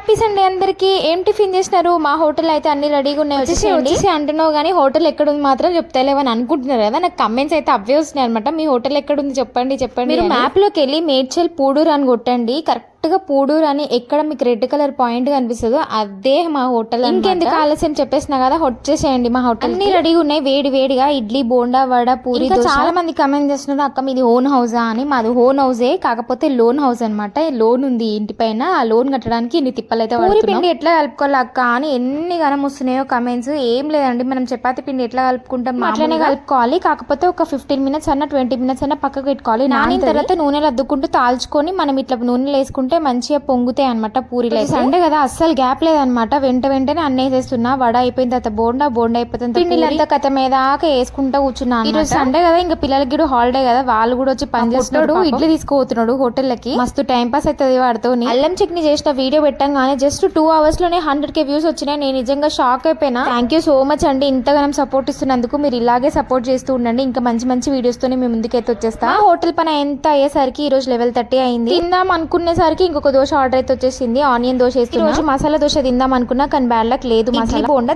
Happy Sunday అందరికి. ఏం tiffin చేసినారు? మా హోటల్ అయితే అన్ని రెడీగా ఉన్నాయి. వచ్చేసి వచ్చేసి అంటున్నావు కానీ హోటల్ ఎక్కడ ఉంది మాత్రం చెప్తలేవని అనుకుంటున్నారు కదా. నాకు కమెంట్స్ అయితే అవే వస్తున్నాయి అనమాట మీ హోటల్ ఎక్కడ ఉంది చెప్పండి చెప్పండి మీరు మ్యాప్లోకి వెళ్ళి మేడ్చల్ పూడూరు అని కొట్టండి. కరెక్ట్ గా పూడూరు అని ఎక్కడ మీకు రెడ్ కలర్ పాయింట్ కనిపిస్తుందో అదే మా హోటల్ ఇంకెందుకు ఆలస్యం చెప్పేసిన కదా వచ్చేసేయండి మా హోటల్ అన్ని రెడీగా ఉన్నాయి వేడి వేడిగా ఇడ్లీ బోండా వడ పూరి చాలా మంది కమెంట్ చేస్తున్నారు అక్క మీది ఓన్ హౌసా అని. మాది ఓన్ హౌసే కాకపోతే లోన్ హౌస్ అనమాట లోన్ ఉంది ఇంటి పైన ఆ లోన్ కట్టడానికి ఇన్ని తిప్పలు అయితే పూరి పిండి ఎట్లా కలుపుకోవాలి అక్క అని ఎన్ని గనం వస్తున్నాయో కమెంట్స్ ఏం లేదండి మనం చపాతి పిండి ఎట్లా కలుపుకుంటాం అట్లనే కలుపుకోవాలి కాకపోతే ఒక ఫిఫ్టీన్ మినిట్స్ అన్న ట్వంటీ మినిట్స్ అన్న పక్కకు పెట్టుకోవాలి. నానిన తర్వాత నూనెలు అద్దుకుంటూ తాల్చుకొని మనం ఇట్లా నూనెలు వేసుకుంటే మంచిగా పొంగుతాయి అనమాట పూరీలు సండే కదా అస్సలు గ్యాప్ లేదనమాట వెంట వెంటనే అన్నీ వేసేస్తున్నా. వడ అయిపోయిన తర్వాత బోండా బోండా అయిపోతుంది పిండిలంతా కథ మీద వేసుకుంటా కూర్చున్నా ఈరోజు సండే కదా ఇంకా పిల్లలకి కూడా హాలిడే కదా. వాళ్ళు కూడా వచ్చి పని చేస్తున్నాడు ఇడ్లీ తీసుకుపోతున్నాడు హోటల్లకి. మస్తు టైం పాస్ అవుతుంది వాడితో అల్లం చట్నీ చేసిన వీడియో పెట్టంగానే జస్ట్ టూ అవర్స్లోనే హండ్రెడ్ కే వ్యూస్ వచ్చినాయి. నేను నిజంగా షాక్ అయిపోయినా. థ్యాంక్ యూ సో మచ్ అండి ఇంతగానం సపోర్ట్ ఇస్తున్నందుకు. మీరు ఇలాగే సపోర్ట్ చేస్తూ ఉండండి. ఇంకా మంచి మంచి వీడియోస్ తోనే మేము ముందుకైతే వచ్చేస్తా. హోటల్ పని ఎంత అయ్యేసరికి ఈ రోజు లెవెల్ థర్టీ అయింది. తిందాం అనుకునేసరికి ఇంకొక దోశ ఆర్డర్ అయితే వచ్చేసింది. ఆనియన్ దోశ వేసి రోజు మసాలా దోశ తిందాం అనుకున్నా కానీ బ్యాడ్ లక్ లేదు మసాలా. బోండా